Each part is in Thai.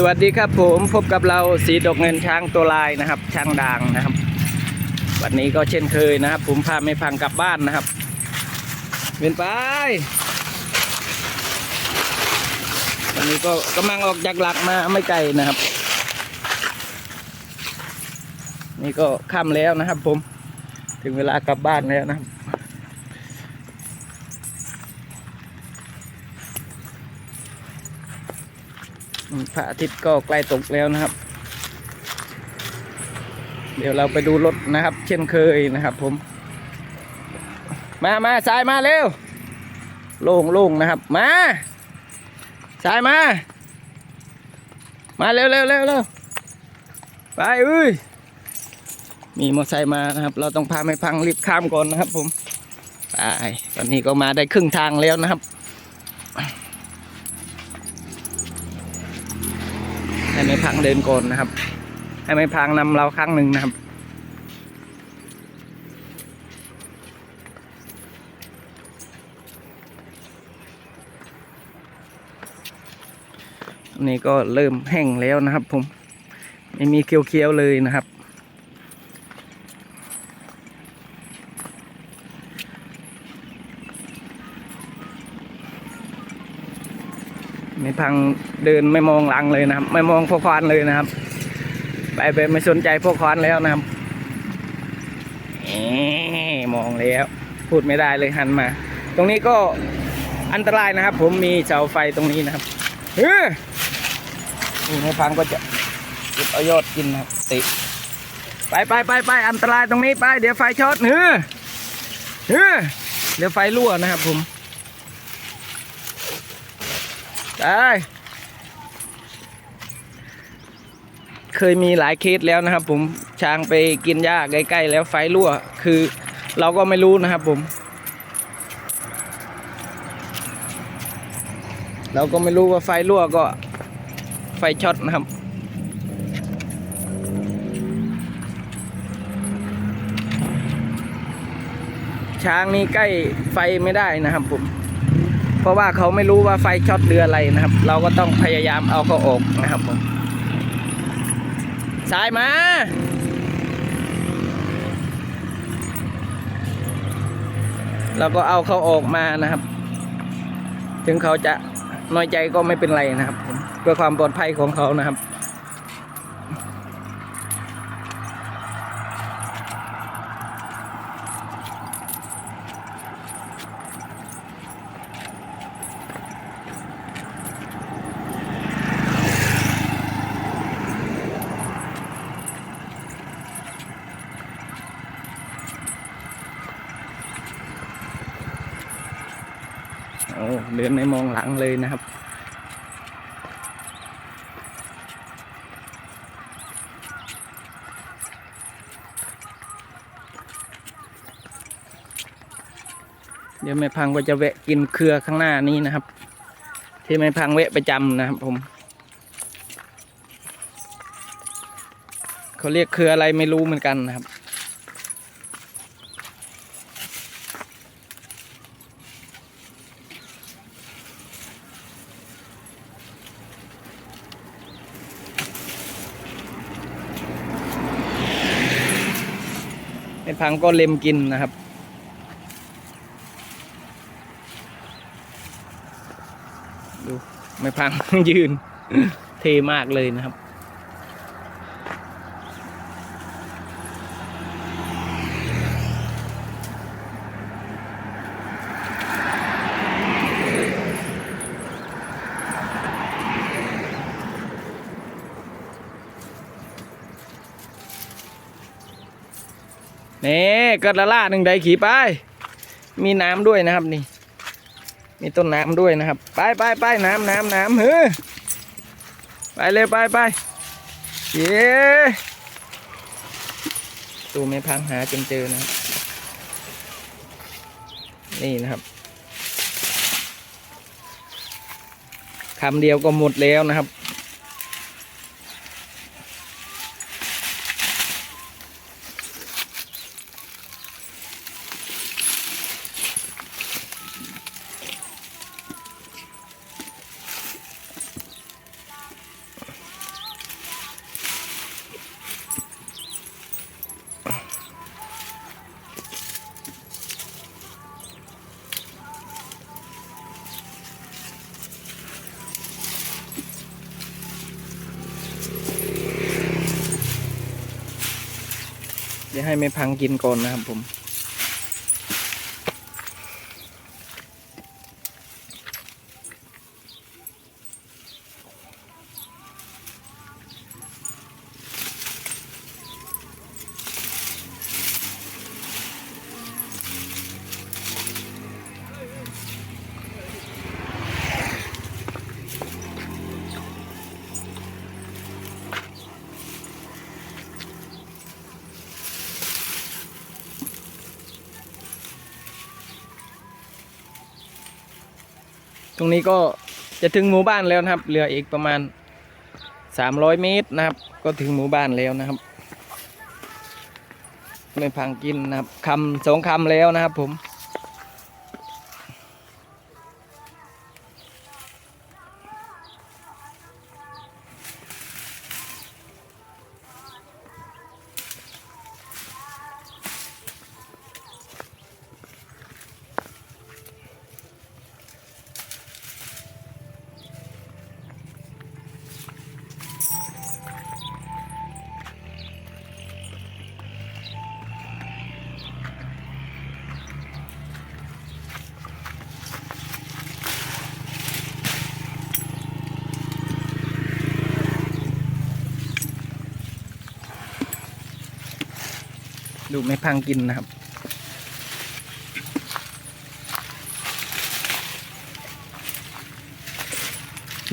สวัสดีครับผมพบกับเราสีดกเงินช้างตัวลายนะครับ ช้างด่างนะครับ วันนี้ก็เช่นเคยนะครับ ผมพาไม่พังกลับบ้านนะครับเป็นไป วันนี้ก็กำลังออกจากหลักมาไม่ไกลนะครับ นี่ก็ค่ำแล้วนะครับ ผมถึงเวลากลับบ้านแล้วนะครับ พระอาทิตย์ก็ใกล้ตกแล้วนะครับ เดี๋ยวเราไปดูรถนะครับ เช่นเคยนะครับ ผม มามาสายมาเร็วโล่งโล่งนะครับ มาสายมา มาเร็วเร็วเร็วเร็วไปเอ้ยมีมอเตอร์ไซค์มานะครับ เราต้องพาไม่พังรีบข้ามก่อนนะครับ ผมไปตอนนี้ก็มาได้ครึ่งทางแล้วนะครับ ให้ไม่พังเดินก่อนนะครับ ให้ไม่พังนำเราครั้งหนึ่งนะครับ นี่ก็เริ่มแห้งแล้วนะครับผม ไม่มีเคี้ยวๆเลยนะครับ ไม่พังเดินไม่มองหลังเลยนะครับ ไม่มองพวกควานเลยนะครับ ไปไปไม่สนใจพวกควานแล้วนะครับมองแล้ว พูดไม่ได้เลยหันมา ตรงนี้ก็อันตรายนะครับ ผมมีเสาไฟตรงนี้นะครับเฮ้ยไม่พังก็จะเก็บเอายอดกินนะครับติไปไปไปไปอันตรายตรงนี้ไป เดี๋ยวไฟช็อตเฮ้ยเฮ้ยเดี๋ยวไฟรั่วนะครับผม ได้เคยมีหลายเคสแล้วนะครับ ผมช้างไปกินหญ้าใกล้ๆแล้วไฟรั่ว คือเราก็ไม่รู้นะครับ ผม เราก็ไม่รู้ว่าไฟรั่วก็ไฟช็อตนะครับช้างนี่ใกล้ไฟไม่ได้นะครับผม ราะว่าเขาไม่รู้ว่าไฟช็อตเรืออะไรนะครับ เราก็ต้องพยายามเอาเขาออกนะครับผมสายมาเราก็เอาเขาออกมานะครับ ถึงเขาจะน้อยใจก็ไม่เป็นไรนะครับเพื่อความปลอดภัยของเขานะครับ โอ้เดินไม่มองหลังเลยนะครับ เดี๋ยวแม่พังก็จะแวะกินเครือข้างหน้านี้นะครับ ที่แม่พังแวะประจำนะครับผมเขาเรียกเครืออะไรไม่รู้เหมือนกันนะครับไม่พังก็เล็มกินนะครับ ดู ไม่พัง ยืน เทมากเลยนะครับ นี่กระล่าหนึ่งใดขี่ไป มีน้ำด้วยนะครับนี่ มีต้นน้ำด้วยนะครับ ไปไปไปน้ำน้ำน้ำเฮ้ยไปเลยไปไปเย้ตูไม่พังหาจนเจอนะ นี่นะครับคำเดียวก็หมดแล้วนะครับ พังกินก่อนนะครับผม ตรงนี้ก็จะถึงหมู่บ้านแล้วนะครับ เหลืออีกประมาณ 300 เมตรนะครับ ก็ถึงหมู่บ้านแล้วนะครับไม่พังกินนะครับคำสองคำแล้วนะครับผม ดูไม่พังกินนะครับ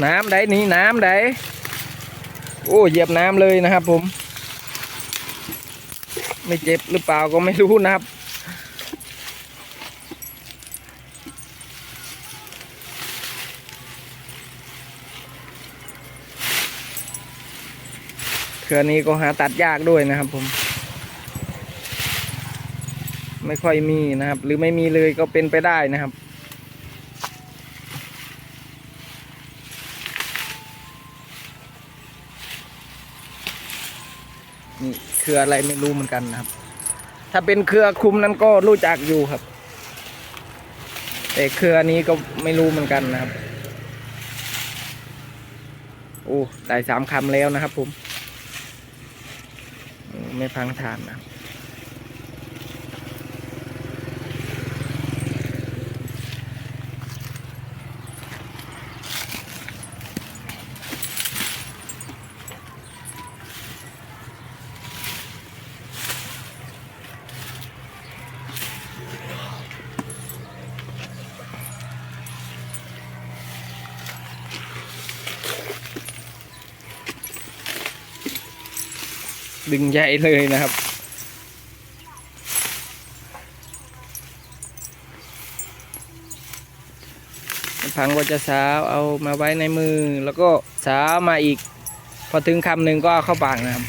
น้ำไดนี่น้ำไดโอ้เหยียบน้ำเลยนะครับ ผม ไม่เจ็บหรือเปล่าก็ไม่รู้นะครับเครือนี้ก็หาตัดยากด้วยนะครับผม ไม่ค่อยมีนะครับ หรือไม่มีเลยก็เป็นไปได้นะครับ นี่เครืออะไรไม่รู้เหมือนกันนะครับ ถ้าเป็นเครือคุมนั้นก็รู้จักอยู่ครับ แต่เครือนี้ก็ไม่รู้เหมือนกันนะครับ โอ้ได้สามคำแล้วนะครับผม ไม่พังทานนะครับ ดึงใหญ่เลยนะครับ พังก็จะสาวเอามาไว้ในมือแล้วก็สาวมาอีก พอถึงคำหนึ่งก็เอาเข้าปากนะครับ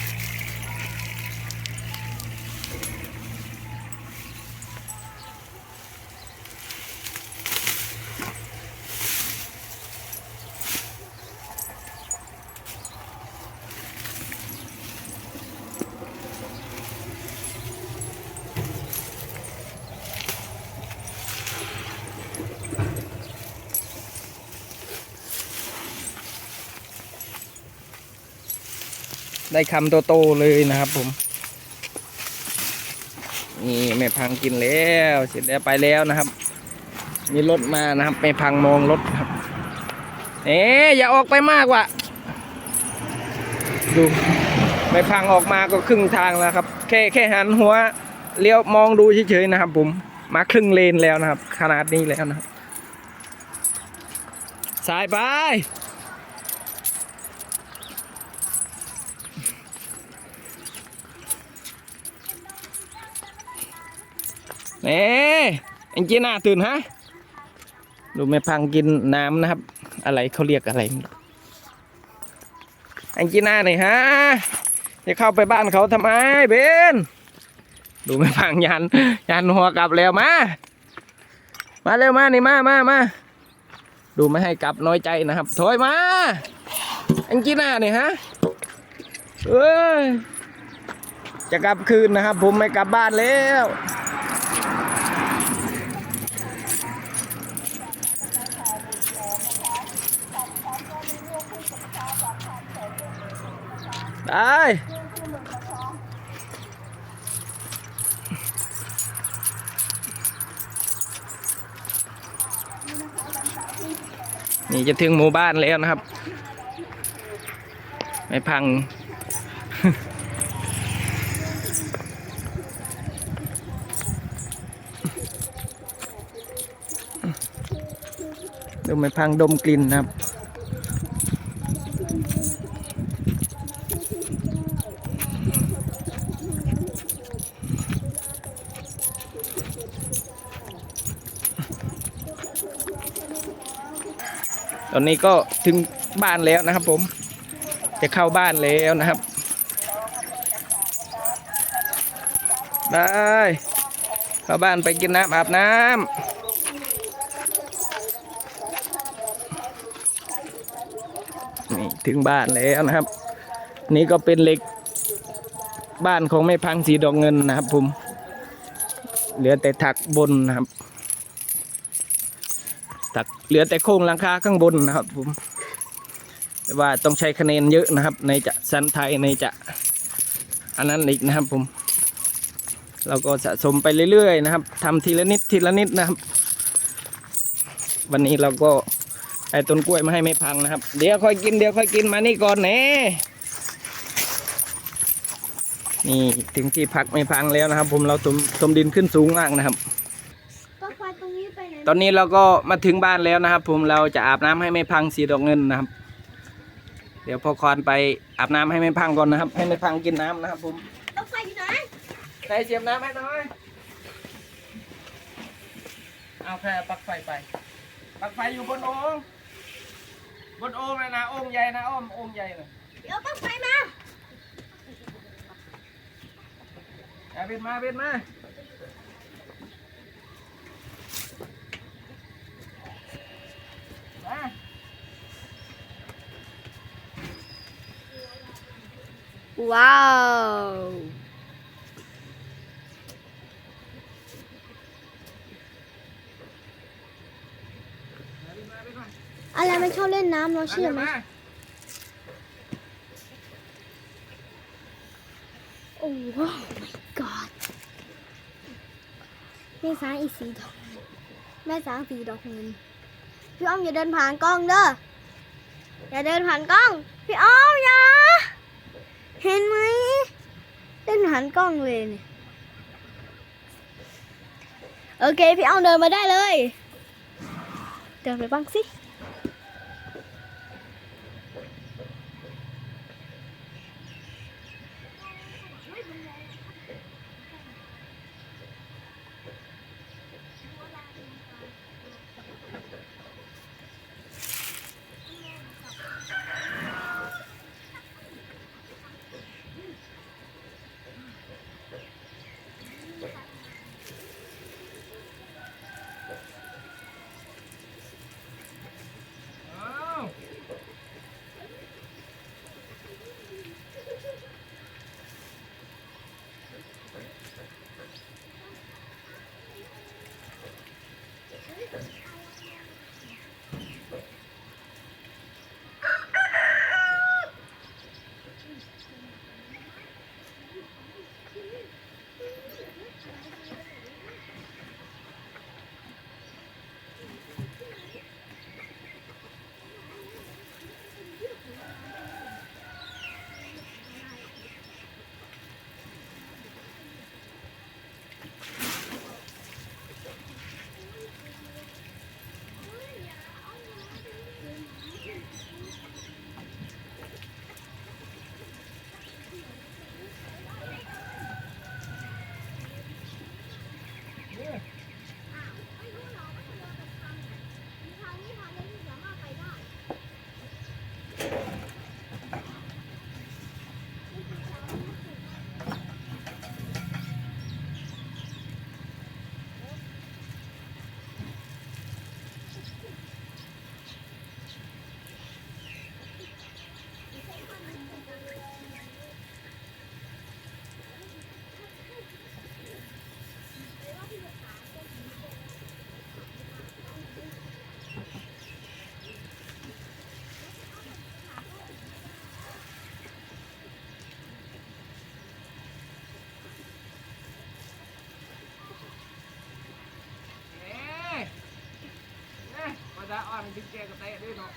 ได้คำโตๆเลยนะครับผม นี่แม่พังกินแล้วเสร็จแล้วไปแล้วนะครับ มีรถมานะครับแม่พังมองรถครับเอ๊ะอย่าออกไปมากว่ะ ดูแม่พังออกมาก็ครึ่งทางแล้วครับ แค่แค่หันหัวเลี้ยวมองดูเฉยๆนะครับ ผม มาครึ่งเลนแล้วนะครับ ขนาดนี้แล้วนะครับ สายไป เอ๊ะเอ็งจีน่าตื่นฮะ ดูแม่พังกินน้ำนะครับ อะไรเขาเรียกอะไรไม่รู้เอ็งจีน่าหน่อยฮะจะเข้าไปบ้านเขาทำไมเบนดูแม่พังยันยันหัวกลับแล้วมา มาเร็วมานี่มามามาดูไม่ให้กลับน้อยใจนะครับถอยมาเอ็งจีน่าหน่อยฮะเอ้ยจะกลับคืนนะครับ ผมไม่กลับบ้านแล้ว ไปนี่จะถึงหมู่บ้านแล้วนะครับ ไม่พัง ดมไม่พังดมกลิ่นนะครับ อนนี้ก็ถึงบ้านแล้วนะครับ ผม จะเข้าบ้านแล้วนะครับ ได้ เข้าบ้านไปกินน้ำอาบน้ำนี่ถึงบ้านแล้วนะครับ นี่ก็เป็นเหล็กบ้านของแม่พังสีดอกเงินนะครับ ผม เหลือแต่ถักบนนะครับ ถักเหลือแต่โครงหลังคาข้างบนนะครับผมแต่ว่าต้องใช้คะแนนเยอะนะครับ ในจะสันไทยในจะอันนั้นอีกนะครับผมเราก็สะสมไปเรื่อยๆนะครับทำทีละนิดทีละนิดนะครับ วันนี้เราก็ไอ้ต้นกล้วยมาให้ไม่พังนะครับ เดี๋ยวค่อยกินเดี๋ยวค่อยกินมานี่ก่อนเน่นี่ถึงที่พักไม่พังแล้วนะครับ ผมเราถมถมดินขึ้นสูงมากนะครับ ปลั๊กไฟตรงนี้ไปไหน ตอนนี้เราก็มาถึงบ้านแล้วนะครับ ผมเราจะอาบน้ำให้ไม่พังสีดอกเงินนะครับ เดี๋ยวพอควานไปอาบน้ำให้ไม่พังก่อนนะครับ ให้ไม่พังกินน้ำนะครับ ผมปลั๊กไฟอยู่ไหนใส่เสียบน้ำให้หน่อยเอาแค่ปลั๊กไฟไปปลั๊กไฟอยู่บนโอ่งบนโอ่งเลยนะโอ่งใหญ่นะอ้อมโอ่งใหญ่เลยเดี๋ยวปลั๊กไฟมาเอาเบ็ดมาเบ็ดมา มาว้าว อะไรมันชอบเล่นน้ำเราเชื่อไหมโอ้โห my god แม่สางอีสีดอกแม่สางสีดอกเงิน พี่อ้อมอย่าเดินผ่านกล้องเด้อ อย่าเดินผ่านกล้อง พี่อ้อมอย่า เห็นไหมเดินผ่านกล้องเลยเนี่ยโอเค พี่อ้อมเดินมาได้เลย เดินไปบ้างสิ งติ๊กแกกระเตะด้วยเนาะ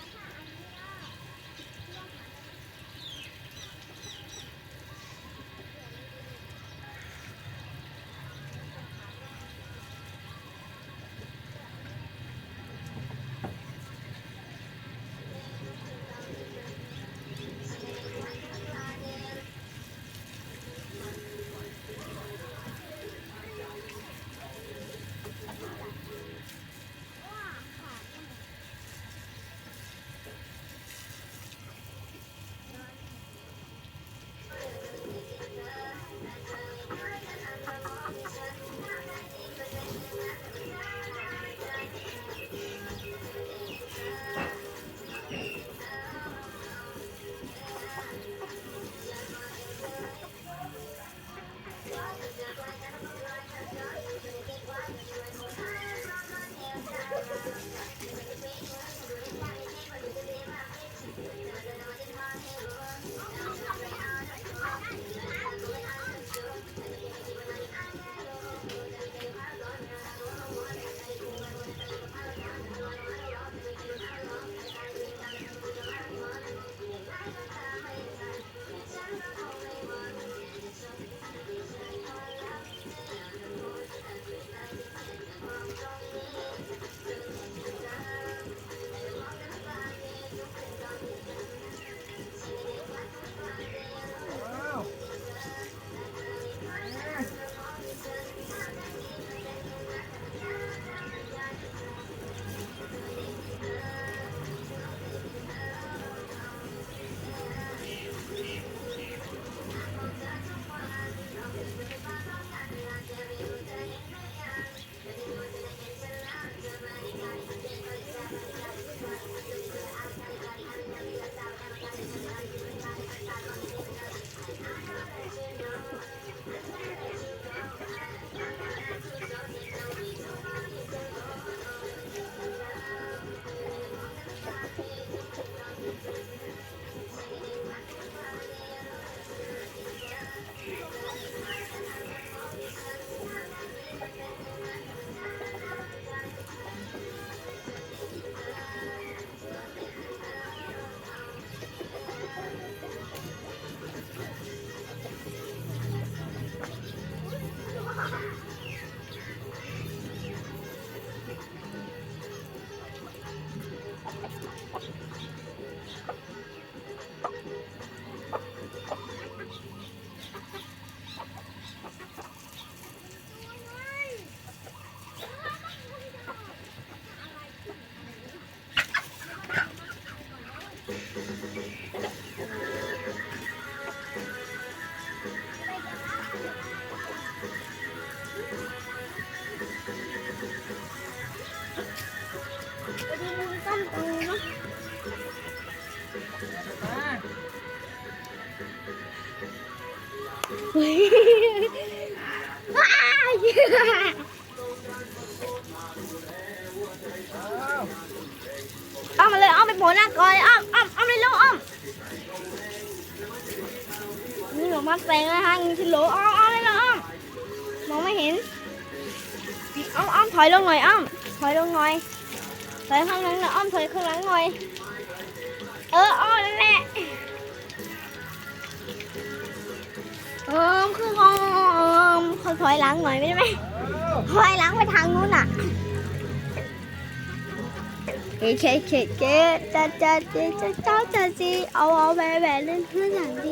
นี่หนูมาแซงนะฮะงินทิโหลอ้อมอ้อมเลยอ้อมมองไม่เห็นอ้อมอ้อมถอยลงหน่อยอ้อมถอยลงหน่อยถอยข้างหลังนะอ้อมถอยข้างหลังหน่อย เอออ้อมนั่นแหละเออคืออ้อมเขาถอยหลังหน่อยไม่ได้ไหมถอยหลังไปทางนู้นอะเคเคเคเคจ้าจ้าจ้าจ้าจ้าจ้าจีเอาเอาแหวนแหวนเล่นเพื่อนอย่างดี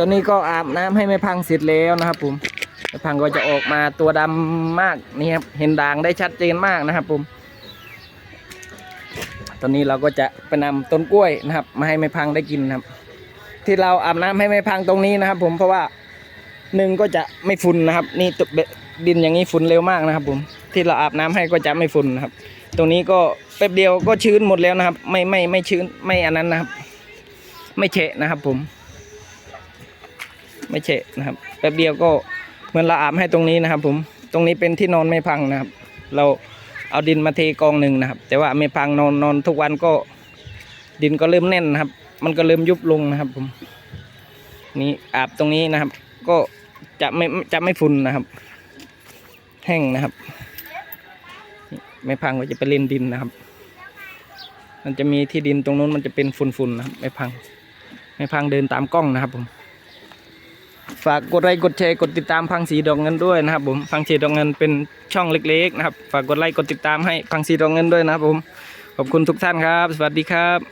ตอนนี้ก็อาบน้ำให้แม่พังเสร็จแล้วนะครับผมแม่พังก็จะออกมาตัวดำมากนี่ครับเห็นด่างได้ชัดเจนมากนะครับผมตอนนี้เราก็จะไปนำต้นกล้วยนะครับ มาให้แม่พังได้กินนะครับ ที่เราอาบน้ำให้แม่พังตรงนี้นะครับ ผมเพราะว่าหนึ่งก็จะไม่ฝุ่นนะครับ นี่ตุบดินอย่างนี้ฝุ่นเร็วมากนะครับ ผม ที่เราอาบน้ำให้ก็จะไม่ฝุ่นนะครับ ตรงนี้ก็แป๊บเดียวก็ชื้นหมดแล้วนะครับ ไม่ไม่ไม่ชื้นไม่อันนั้นนะครับ ไม่เฉะนะครับผม ไม่เฉะนะครับแป๊บเดียวก็เหมือนเราอาบให้ตรงนี้นะครับ ผมตรงนี้เป็นที่นอนไม่พังนะครับ เราเอาดินมาเทกองหนึ่งนะครับ แต่ว่าไม่พังนอนนอนทุกวันก็ดินก็เริ่มแน่นนะครับ มันก็เริ่มยุบลงนะครับ ผม นี่อาบตรงนี้นะครับ ก็จะไม่จะไม่ฝุ่นนะครับ แห้งนะครับ ไม่พังก็จะไปเล่นดินนะครับ มันจะมีที่ดินตรงนู้นมันจะเป็นฝุ่นๆนะครับ ไม่พัง ไม่พังเดินตามกล้องนะครับผม ฝากกดไลค์กดแชร์กดติดตามพังสีดอกเงินด้วยนะครับผมพังสีดอกเงินเป็นช่องเล็กๆนะครับ ฝากกดไลค์กดติดตามให้พังสีดอกเงินด้วยนะครับผมขอบคุณทุกท่านครับ สวัสดีครับ